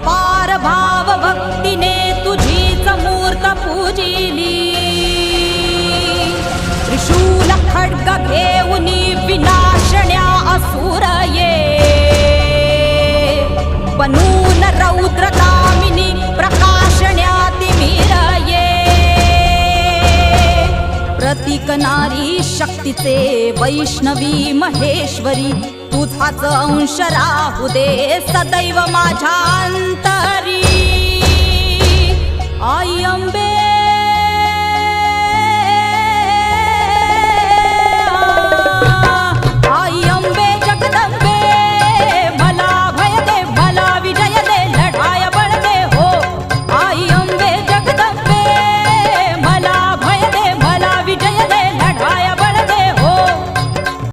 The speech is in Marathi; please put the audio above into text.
अपार भाव भक्तीने तुझी मूर्त पूजिली. त्रिशूल खड्ग घेऊनी विनाशण्या असुर ये बनून रौद्रकामिनी प्रकाशण्या तिमिर ये प्रतीक नारी शक्तीचे वैष्णवी महेश्वरी तुझाच अंश राहू दे सदैव माझ्या Baby.